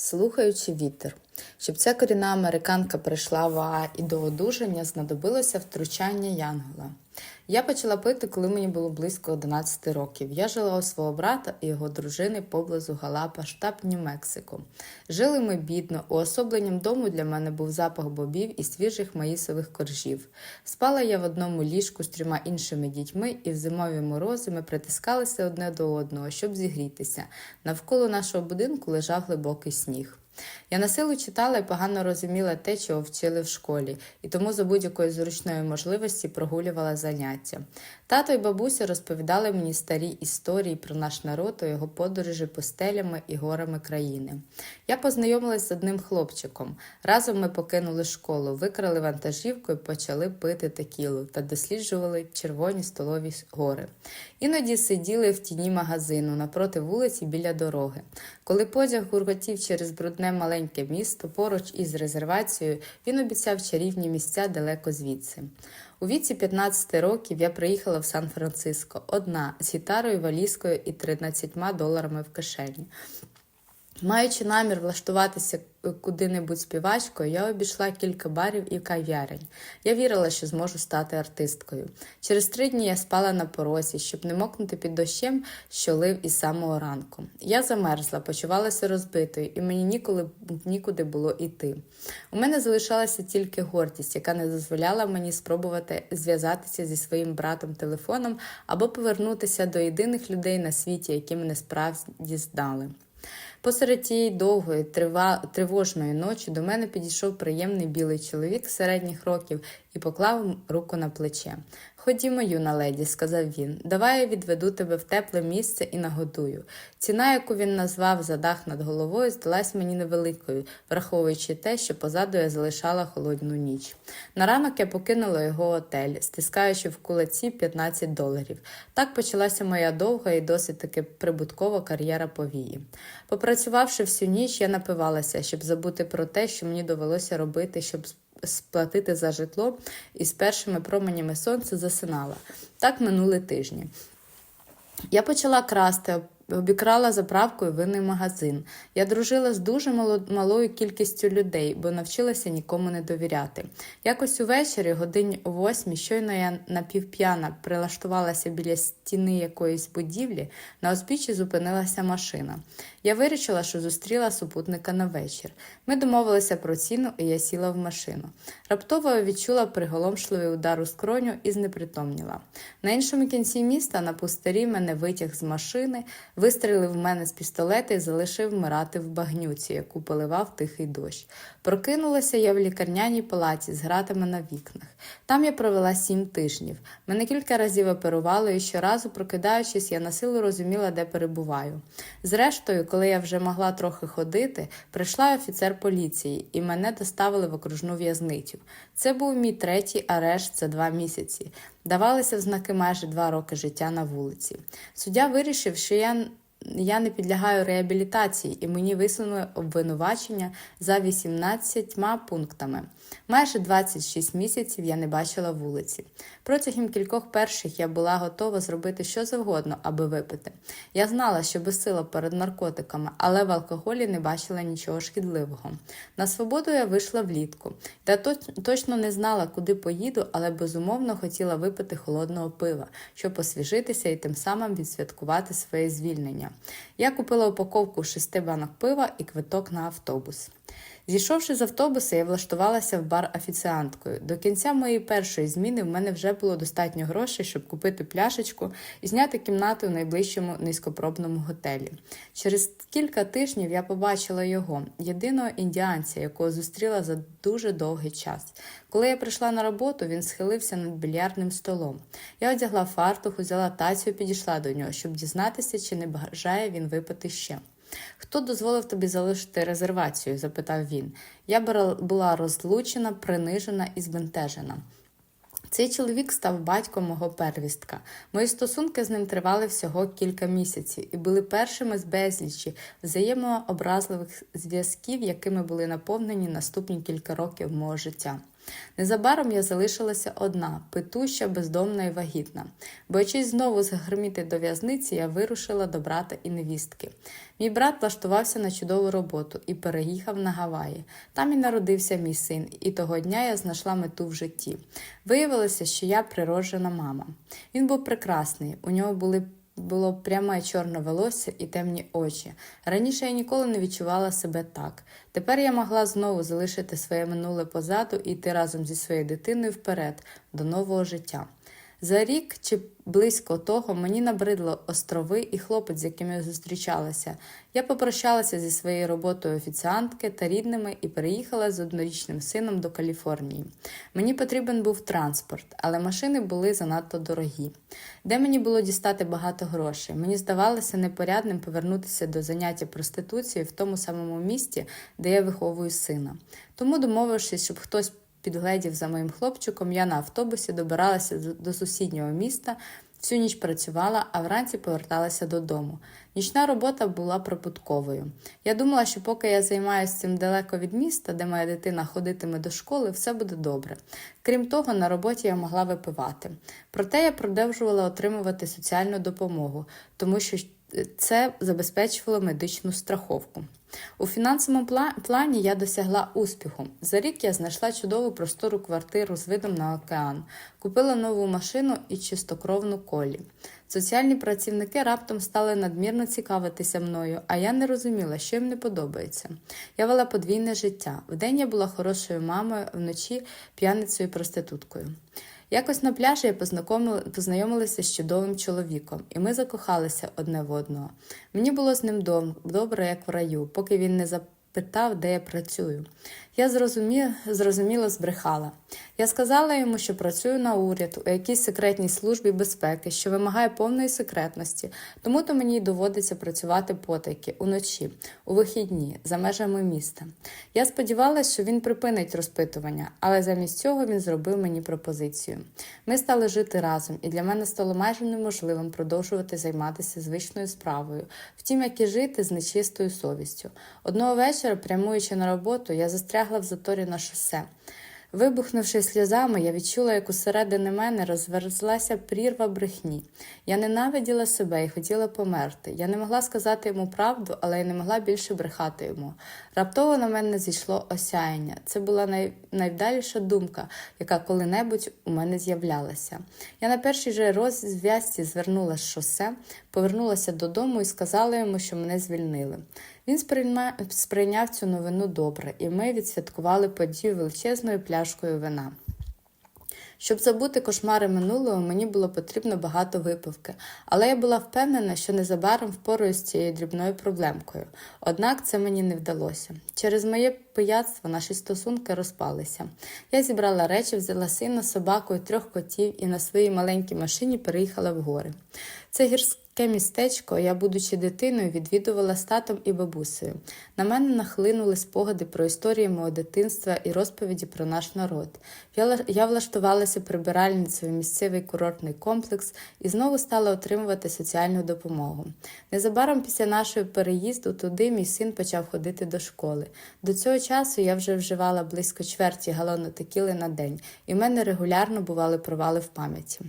Слухаючи вітер, щоб ця корінна американка прийшла в АА і до одужання, знадобилося втручання Янгола. Я почала пити, коли мені було близько 11 років. Я жила у свого брата і його дружини поблизу Галапа, штат Нью-Мексико. Жили ми бідно. Уособленням дому для мене був запах бобів і свіжих маїсових коржів. Спала я в одному ліжку з трьома іншими дітьми, і в зимові морози ми притискалися одне до одного, щоб зігрітися. Навколо нашого будинку лежав глибокий сніг. Я на силу читала і погано розуміла те, чого вчили в школі, і тому за будь-якої зручної можливості прогулювала заняття. Тато і бабуся розповідали мені старі історії про наш народ та його подорожі пустелями і горами країни. Я познайомилась з одним хлопчиком. Разом ми покинули школу, викрали вантажівку і почали пити текілу та досліджували червоні столові гори. Іноді сиділи в тіні магазину напроти вулиці біля дороги. Коли потяг гуркотів через брудне маленьке місто поруч із резервацією, він обіцяв чарівні місця далеко звідси. У віці 15 років я приїхала в Сан-Франциско одна з гітарою, валізкою і 13 доларами в кишені. Маючи намір влаштуватися куди-небудь співачкою, я обійшла кілька барів і кав'ярень. Я вірила, що зможу стати артисткою. Через три дні я спала на порозі, щоб не мокнути під дощем, що лив із самого ранку. Я замерзла, почувалася розбитою, і мені ніколи нікуди було йти. У мене залишалася тільки гордість, яка не дозволяла мені спробувати зв'язатися зі своїм братом телефоном або повернутися до єдиних людей на світі, які мене справді знали. Посеред тієї довгої, трива... тривожної ночі до мене підійшов приємний білий чоловік середніх років і поклав руку на плече. Ходімо, юна леді, сказав він, давай я відведу тебе в тепле місце і нагодую. Ціна, яку він назвав за дах над головою, здалась мені невеликою, враховуючи те, що позаду я залишала холодну ніч. На ранок я покинула його отель, стискаючи в кулаці 15 доларів. Так почалася моя довга і досить таки прибуткова кар'єра повії. Попрацювавши всю ніч, я напивалася, щоб забути про те, що мені довелося робити, щоб сплатити за житло, і з першими променями сонця засинала. Так минули тижні. Я почала красти, обікрала заправкою винний магазин. Я дружила з дуже малою кількістю людей, бо навчилася нікому не довіряти. Якось увечері, годині о восьмій, щойно я напівп'яна прилаштувалася біля стіни якоїсь будівлі, на узбіччі зупинилася машина. Я вирішила, що зустріла супутника на вечір. Ми домовилися про ціну, і я сіла в машину. Раптово відчула приголомшливий удар у скроню і знепритомніла. На іншому кінці міста на пустирі мене витяг з машини, вистрілив в мене з пістолета і залишив вмирати в багнюці, яку поливав тихий дощ. Прокинулася я в лікарняній палаці з гратами на вікнах. Там я провела сім тижнів. Мене кілька разів оперували, і щоразу, прокидаючись, я на силу розуміла, де перебуваю. Зрештою, коли я вже могла трохи ходити, прийшла офіцер поліції, і мене доставили в окружну в'язницю. Це був мій третій арешт за два місяці. Давалися в знаки майже два роки життя на вулиці. Суддя вирішив, що я. Я не підлягаю реабілітації, і мені висунули обвинувачення за 18 пунктами. Майже 26 місяців я не бачила вулиці. Протягом кількох перших я була готова зробити що завгодно, аби випити. Я знала, що безсила перед наркотиками, але в алкоголі не бачила нічого шкідливого. На свободу я вийшла влітку, та точно не знала, куди поїду, але безумовно хотіла випити холодного пива, щоб освіжитися і тим самим відсвяткувати своє звільнення. Я купила упаковку шести банок пива і квиток на автобус. Зійшовши з автобуса, я влаштувалася в бар офіціанткою. До кінця моєї першої зміни в мене вже було достатньо грошей, щоб купити пляшечку і зняти кімнату в найближчому низькопробному готелі. Через кілька тижнів я побачила його, єдиного індіанця, якого зустріла за дуже довгий час. Коли я прийшла на роботу, він схилився над більярдним столом. Я одягла фартух, взяла тацію, підійшла до нього, щоб дізнатися, чи не бажає він випити ще. Хто дозволив тобі залишити резервацію? запитав він. Я була розлучена, принижена і збентежена. Цей чоловік став батьком мого первістка. Мої стосунки з ним тривали всього кілька місяців і були першими з безлічі взаємообразливих зв'язків, якими були наповнені наступні кілька років мого життя. Незабаром я залишилася одна, питуща, бездомна і вагітна. Боячись знову загриміти до в'язниці, я вирушила до брата і невістки. Мій брат влаштувався на чудову роботу і переїхав на Гаваї. Там і народився мій син, і того дня я знайшла мету в житті. Виявилося, що я природжена мама. Він був прекрасний, у нього були було пряме чорне волосся і темні очі. Раніше я ніколи не відчувала себе так. Тепер я могла знову залишити своє минуле позаду і йти разом зі своєю дитиною вперед до нового життя. За рік чи близько того мені набридло острови і хлопець, з яким я зустрічалася. Я попрощалася зі своєю роботою офіціантки та рідними і переїхала з однорічним сином до Каліфорнії. Мені потрібен був транспорт, але машини були занадто дорогі. Де мені було дістати багато грошей? Мені здавалося непорядним повернутися до заняття проституцією в тому самому місті, де я виховую сина. Тому, домовившись, щоб хтось підгледів за моїм хлопчиком, я на автобусі добиралася до сусіднього міста, всю ніч працювала, а вранці поверталася додому. Нічна робота була прибутковою. Я думала, що поки я займаюся цим далеко від міста, де моя дитина ходитиме до школи, все буде добре. Крім того, на роботі я могла випивати. Проте я продовжувала отримувати соціальну допомогу, тому що це забезпечувало медичну страховку. У фінансовому плані я досягла успіху. За рік я знайшла чудову простору квартиру з видом на океан, купила нову машину і чистокровну колі. Соціальні працівники раптом стали надмірно цікавитися мною, а я не розуміла, що їм не подобається. Я вела подвійне життя. Вдень я була хорошою мамою, вночі п'яницею і проституткою. Якось на пляжі я познайомилася з чудовим чоловіком, і ми закохалися одне в одного. Мені було з ним добре, як в раю, поки він не запитав, де я працюю. Я зрозуміло, зрозуміло збрехала. Я сказала йому, що працюю на уряд у якійсь секретній службі безпеки, що вимагає повної секретності, тому то мені й доводиться працювати потайки уночі, у вихідні, за межами міста. Я сподівалася, що він припинить розпитування, але замість цього він зробив мені пропозицію. Ми стали жити разом, і для мене стало майже неможливим продовжувати займатися звичною справою, втім, як і жити з нечистою совістю. Одного вечора, прямуючи на роботу, я застрягла в заторі на шосе. Вибухнувши сльозами, я відчула, як усередині мене розверзлася прірва брехні. Я ненавиділа себе і хотіла померти. Я не могла сказати йому правду, але й не могла більше брехати йому. Раптово на мене зійшло осяяння. Це була най... найвдаліша думка, яка коли-небудь у мене з'являлася. Я на першій же розв'язці звернула з шосе, повернулася додому і сказала йому, що мене звільнили. Він сприйняв цю новину добре, і ми відсвяткували подію величезною пляшкою вина. Щоб забути кошмари минулого, мені було потрібно багато випивки, але я була впевнена, що незабаром впораюсь з цією дрібною проблемкою. Однак це мені не вдалося. Через моє пияцтво наші стосунки розпалися. Я зібрала речі, взяла сина, собаку і трьох котів і на своїй маленькій машині переїхала в гори. Це гірське Таке містечко я, будучи дитиною, відвідувала з татом і бабусею. На мене нахлинули спогади про історії мого дитинства і розповіді про наш народ. Я влаштувалася прибиральницею в місцевий курортний комплекс і знову стала отримувати соціальну допомогу. Незабаром після нашого переїзду туди мій син почав ходити до школи. До цього часу я вже вживала близько чверті галону текіли на день, і в мене регулярно бували провали в пам'яті.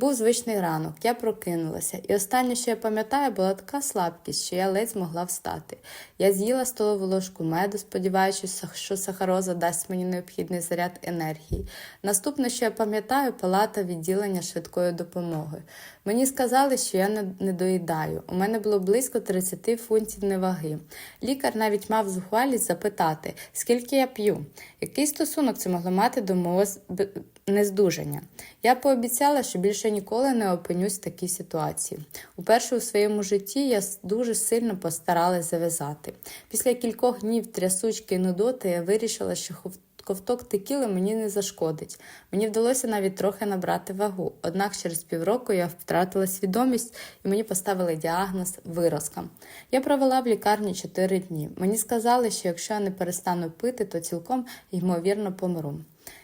Був звичний ранок, я прокинулася, і останнє, що я пам'ятаю, була така слабкість, що я ледь змогла встати. Я з'їла столову ложку меду, сподіваючись, що сахароза дасть мені необхідний заряд енергії. Наступне, що я пам'ятаю, палата відділення швидкої допомоги. Мені сказали, що я не, доїдаю. У мене було близько 30 фунтів неваги. Лікар навіть мав зухвалість запитати, скільки я п'ю. Який стосунок це могло мати до мого нездужання? Я пообіцяла, що більше ніколи не опинюсь в такій ситуації. Уперше у своєму житті я дуже сильно постаралась зав'язати. Після кількох днів трясучки і нудоти я вирішила, що ковток текіли мені не зашкодить. Мені вдалося навіть трохи набрати вагу. Однак через півроку я втратила свідомість і мені поставили діагноз виразка. Я провела в лікарні 4 дні. Мені сказали, що якщо я не перестану пити, то цілком ймовірно помру.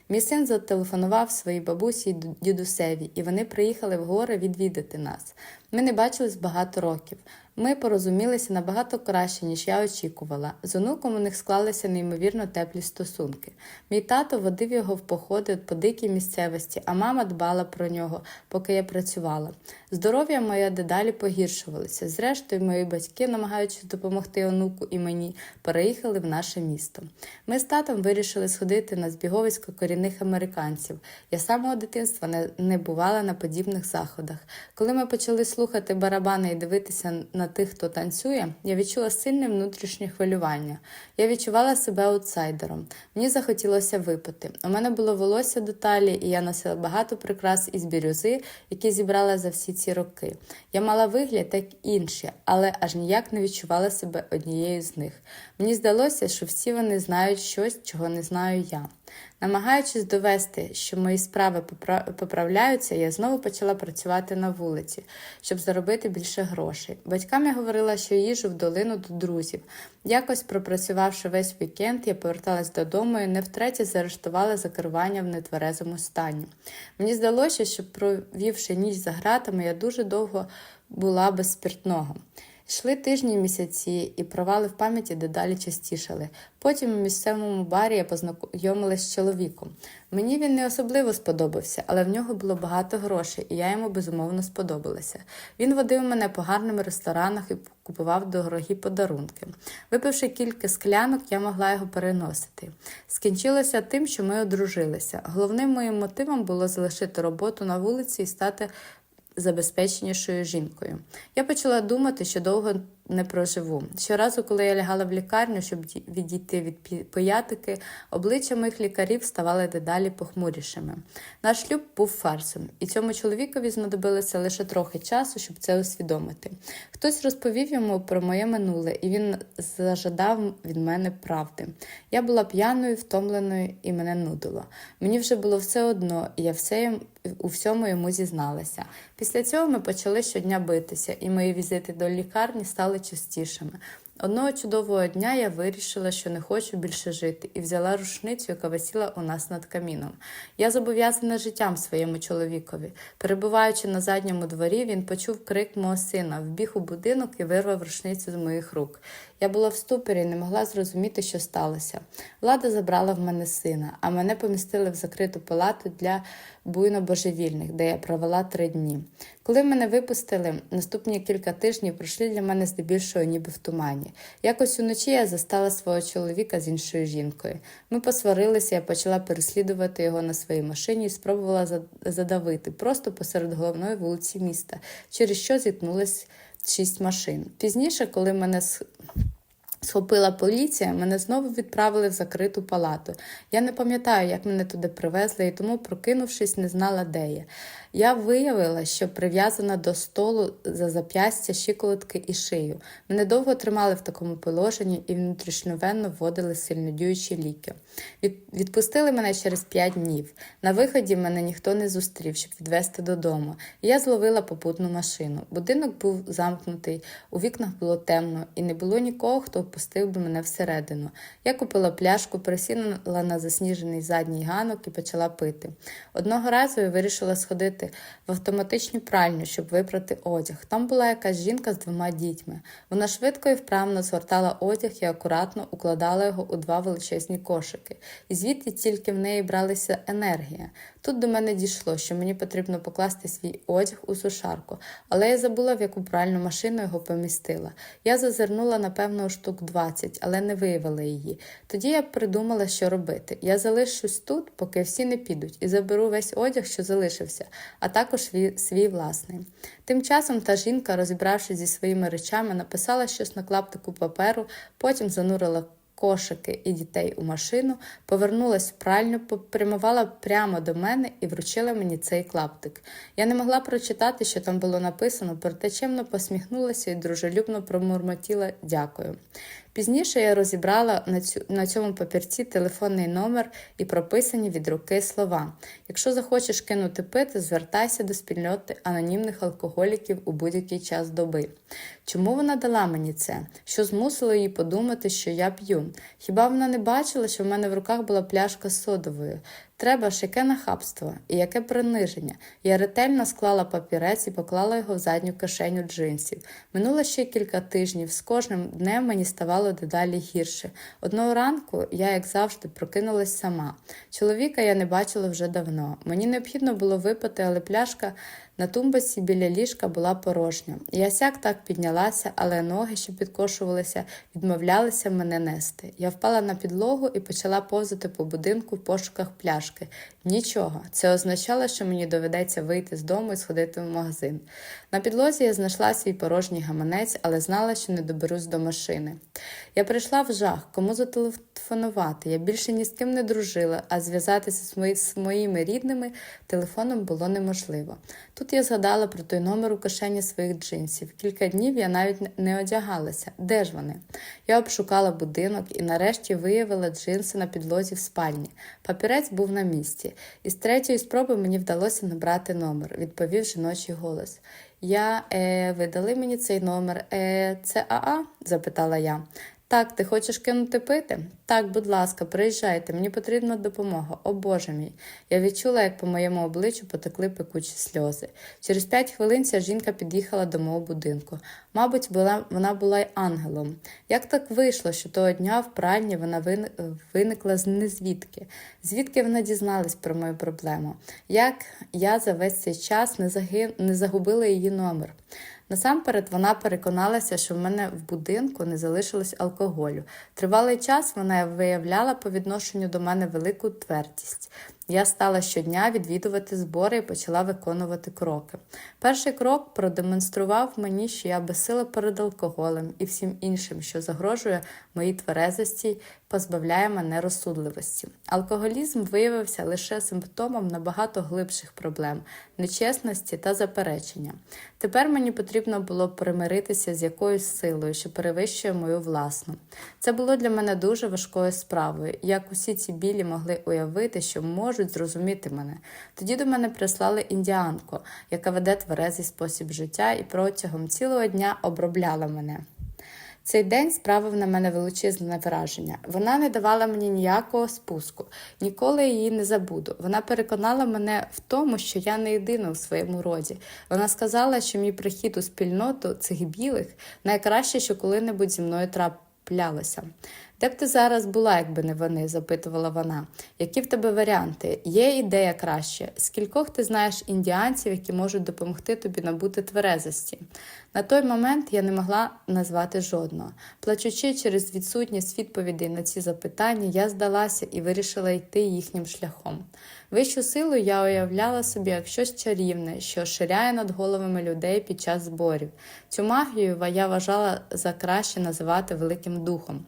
Мій син зателефонував своїй бабусі й дідусеві, і вони приїхали в гори відвідати нас. Ми не бачились багато років. Ми порозумілися набагато краще, ніж я очікувала. З онуком у них склалися неймовірно теплі стосунки. Мій тато водив його в походи по дикій місцевості, а мама дбала про нього, поки я працювала. Здоров'я моє дедалі погіршувалося. Зрештою, мої батьки, намагаючись допомогти онуку і мені, переїхали в наше місто. Ми з татом вирішили сходити на збіговисько корінних американців. Я з самого дитинства не, бувала на подібних заходах. Коли ми почали слухати барабани і дивитися на тих, хто танцює, я відчула сильне внутрішнє хвилювання. Я відчувала себе аутсайдером. Мені захотілося випити. У мене було волосся до талії, і я носила багато прикрас із бірюзи, які зібрала за всі ці роки. Я мала вигляд, як інші, але аж ніяк не відчувала себе однією з них. Мені здалося, що всі вони знають щось, чого не знаю я. Намагаючись довести, що мої справи поправляються, я знову почала працювати на вулиці, щоб заробити більше грошей. Батькам я говорила, що їжу в долину до друзів. Якось, пропрацювавши весь вікенд, я поверталась додому і не втретє заарештувала за керування в нетверезому стані. Мені здалося, що провівши ніч за гратами, я дуже довго була без спиртного. Йшли тижні місяці, і провали в пам'яті дедалі частішали. Потім у місцевому барі я познайомилася з чоловіком. Мені він не особливо сподобався, але в нього було багато грошей, і я йому безумовно сподобалася. Він водив мене по гарним ресторанах і купував дорогі подарунки. Випивши кілька склянок, я могла його переносити. Скінчилося тим, що ми одружилися. Головним моїм мотивом було залишити роботу на вулиці і стати забезпеченішою жінкою. Я почала думати, що довго не проживу. Щоразу, коли я лягала в лікарню, щоб відійти від пиятики, обличчя моїх лікарів ставали дедалі похмурішими. Наш шлюб був фарсом, і цьому чоловікові знадобилося лише трохи часу, щоб це усвідомити. Хтось розповів йому про моє минуле, і він зажадав від мене правди. Я була п'яною, втомленою і мене нудило. Мені вже було все одно, і я все у всьому йому зізналася. Після цього ми почали щодня битися, і мої візити до лікарні стали частішими. Одного чудового дня я вирішила, що не хочу більше жити, і взяла рушницю, яка висіла у нас над каміном. Я зобов'язана життям своєму чоловікові. Перебуваючи на задньому дворі, він почув крик мого сина, вбіг у будинок і вирвав рушницю з моїх рук. Я була в ступорі і не могла зрозуміти, що сталося. Влада забрала в мене сина, а мене помістили в закриту палату для буйно божевільних, де я провела три дні. Коли мене випустили, наступні кілька тижнів пройшли для мене здебільшого ніби в тумані. Якось уночі я застала свого чоловіка з іншою жінкою. Ми посварилися, я почала переслідувати його на своїй машині і спробувала задавити просто посеред головної вулиці міста, через що зіткнулись шість машин. Пізніше, коли мене Схопила поліція, мене знову відправили в закриту палату. Я не пам'ятаю, як мене туди привезли, і тому, прокинувшись, не знала, де я. Я виявила, що прив'язана до столу за зап'ястя, щиколотки і шию. Мене довго тримали в такому положенні і внутрішньовенно вводили сильнодіючі ліки. Відпустили мене через п'ять днів. На виході мене ніхто не зустрів, щоб відвезти додому. Я зловила попутну машину. Будинок був замкнутий, у вікнах було темно, і не було нікого, хто впустив би мене всередину. Я купила пляшку, присіла на засніжений задній ганок і почала пити. Одного разу я вирішила сходити в автоматичну пральню, щоб випрати одяг. Там була якась жінка з двома дітьми. Вона швидко і вправно згортала одяг і акуратно укладала його у два величезні кошики. І звідти тільки в неї бралася енергія. Тут до мене дійшло, що мені потрібно покласти свій одяг у сушарку, але я забула, в яку пральну машину його помістила. Я зазирнула, напевно, штук 20, але не виявила її. Тоді я придумала, що робити. Я залишусь тут, поки всі не підуть, і заберу весь одяг, що залишився, а також свій, власний. Тим часом та жінка, розібравшись зі своїми речами, написала щось на клаптику паперу, потім занурила кошики і дітей у машину, повернулась в пральню, попрямувала прямо до мене і вручила мені цей клаптик. Я не могла прочитати, що там було написано, проте чемно посміхнулася і дружелюбно промурмотіла дякую. Пізніше я розібрала на, цю, на цьому папірці телефонний номер і прописані від руки слова. Якщо захочеш кинути пити, звертайся до спільноти анонімних алкоголіків у будь-який час доби. Чому вона дала мені це? Що змусило її подумати, що я п'ю? Хіба вона не бачила, що в мене в руках була пляшка з содовою? Треба ж яке нахабство і яке приниження. Я ретельно склала папірець і поклала його в задню кишеню джинсів. Минуло ще кілька тижнів. З кожним днем мені ставало дедалі гірше. Одного ранку я, як завжди, прокинулась сама. Чоловіка я не бачила вже давно. Мені необхідно було випити, але пляшка на тумбаці біля ліжка була порожня. Я сяк так піднялася, але ноги, що підкошувалися, відмовлялися мене нести. Я впала на підлогу і почала повзати по будинку в пошуках пляшки. Нічого. Це означало, що мені доведеться вийти з дому і сходити в магазин. На підлозі я знайшла свій порожній гаманець, але знала, що не доберусь до машини. Я прийшла в жах, кому зателефонувати. Я більше ні з ким не дружила, а зв'язатися з моїми рідними телефоном було неможливо. Тут я згадала про той номер у кишені своїх джинсів. Кілька днів я навіть не одягалася. Де ж вони? Я обшукала будинок і нарешті виявила джинси на підлозі в спальні. Папірець був на місці. І з третьої спроби мені вдалося набрати номер, відповів жіночий голос. Я, е, ви дали мені цей номер. Е, це АА? запитала я. Так, ти хочеш кинути пити? Так, будь ласка, приїжджайте, мені потрібна допомога. О Боже мій. Я відчула, як по моєму обличчю потекли пекучі сльози. Через п'ять хвилин ця жінка під'їхала до мого будинку. Мабуть, була, вона була й ангелом. Як так вийшло, що того дня в пральні вона виникла з незвідки? Звідки вона дізналась про мою проблему? Як я за весь цей час не, заги... не загубила її номер? Насамперед вона переконалася, що в мене в будинку не залишилось алкоголю. Тривалий час вона виявляла по відношенню до мене велику твердість. Я стала щодня відвідувати збори і почала виконувати кроки. Перший крок продемонстрував мені, що я безсила перед алкоголем і всім іншим, що загрожує моїй тверезості, позбавляє мене розсудливості. Алкоголізм виявився лише симптомом набагато глибших проблем нечесності та заперечення. Тепер мені потрібно було примиритися з якоюсь силою, що перевищує мою власну. Це було для мене дуже важкою справою, як усі ці білі могли уявити, що можуть зрозуміти мене. Тоді до мене прислали індіанку, яка веде тверезий спосіб життя і протягом цілого дня обробляла мене. Цей день справив на мене величезне враження. Вона не давала мені ніякого спуску, ніколи її не забуду. Вона переконала мене в тому, що я не єдина у своєму роді. Вона сказала, що мій прихід у спільноту цих білих найкраще, що коли-небудь зі мною траплялося. Де б ти зараз була, якби не вони? запитувала вона. Які в тебе варіанти? Є ідея краще? Скількох ти знаєш індіанців, які можуть допомогти тобі набути тверезості? На той момент я не могла назвати жодного. Плачучи через відсутність відповідей на ці запитання, я здалася і вирішила йти їхнім шляхом. Вищу силу я уявляла собі як щось чарівне, що ширяє над головами людей під час зборів. Цю магію я вважала за краще називати Великим Духом.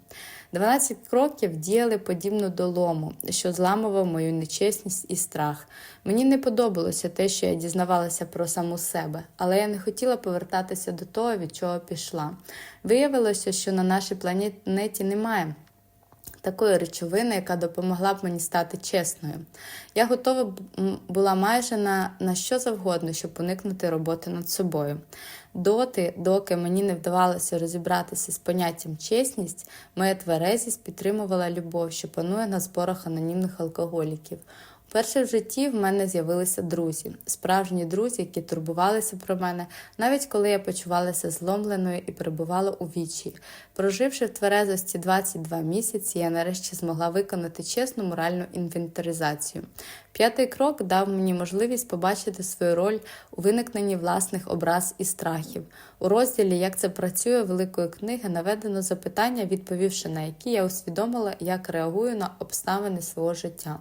12 кроків діяли подібно до лому, що зламував мою нечесність і страх. Мені не подобалося те, що я дізнавалася про саму себе, але я не хотіла повертатися до того, від чого пішла. Виявилося, що на нашій планеті немає. Такої речовини, яка допомогла б мені стати чесною. Я готова була майже на, на що завгодно, щоб уникнути роботи над собою. Доти, доки мені не вдавалося розібратися з поняттям чесність, моя тверезість підтримувала любов, що панує на зборах анонімних алкоголіків. Перше в житті в мене з'явилися друзі, справжні друзі, які турбувалися про мене, навіть коли я почувалася зломленою і перебувала у вічі. Проживши в тверезості 22 місяці, я нарешті змогла виконати чесну моральну інвентаризацію. П'ятий крок дав мені можливість побачити свою роль у виникненні власних образ і страхів. У розділі Як це працює великої книги наведено запитання, відповівши на які я усвідомила, як реагую на обставини свого життя.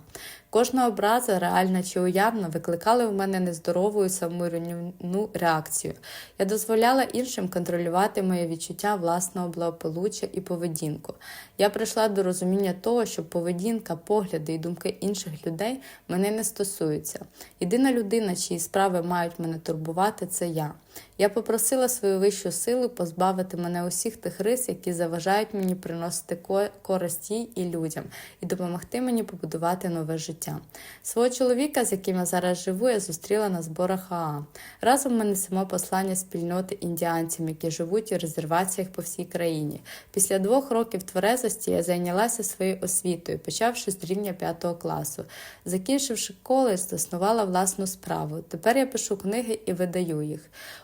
Кожна образа, реальна чи уявна, викликали в мене нездорову і саморуйнівну реакцію. Я дозволяла іншим контролювати моє відчуття власного благополуччя і поведінку. Я прийшла до розуміння того, що поведінка, погляди і думки інших людей мене не стосуються. Єдина людина, чиї справи мають мене турбувати, це я. Я попросила свою вищу силу позбавити мене усіх тих рис, які заважають мені приносити користь їй і людям, і допомогти мені побудувати нове життя. Свого чоловіка, з яким я зараз живу, я зустріла на зборах АА. Разом ми несемо послання спільноти індіанцям, які живуть у резерваціях по всій країні. Після двох років тверезості я зайнялася своєю освітою, почавши з рівня п'ятого класу. Закінчивши коледж, заснувала власну справу. Тепер я пишу книги і видаю їх.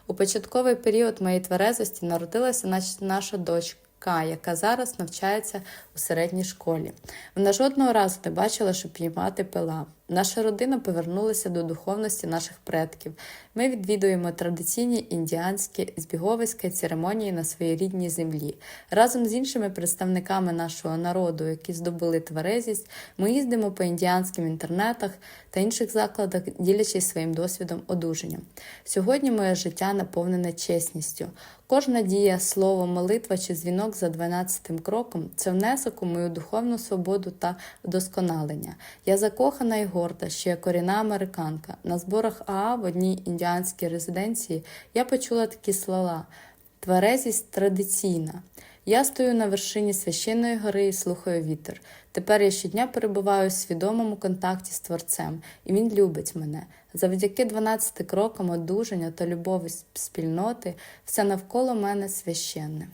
У початковий період моєї тверезості народилася наша дочка. Яка зараз навчається у середній школі. Вона жодного разу не бачила, щоб її мати пила. Наша родина повернулася до духовності наших предків. Ми відвідуємо традиційні індіанські збіговиська церемонії на своїй рідній землі. Разом з іншими представниками нашого народу, які здобули тверезість, ми їздимо по індіанським інтернетах та інших закладах, ділячись своїм досвідом одужання. Сьогодні моє життя наповнене чесністю. Кожна дія, слово, молитва чи дзвінок за 12 кроком це внесок у мою духовну свободу та вдосконалення. Я закохана і горда, я корінна американка. На зборах АА в одній індіанській резиденції я почула такі слова: тверезість традиційна. Я стою на вершині священної гори і слухаю вітер. Тепер я щодня перебуваю у свідомому контакті з Творцем, і він любить мене. Завдяки 12 крокам одужання та любові спільноти все навколо мене священне.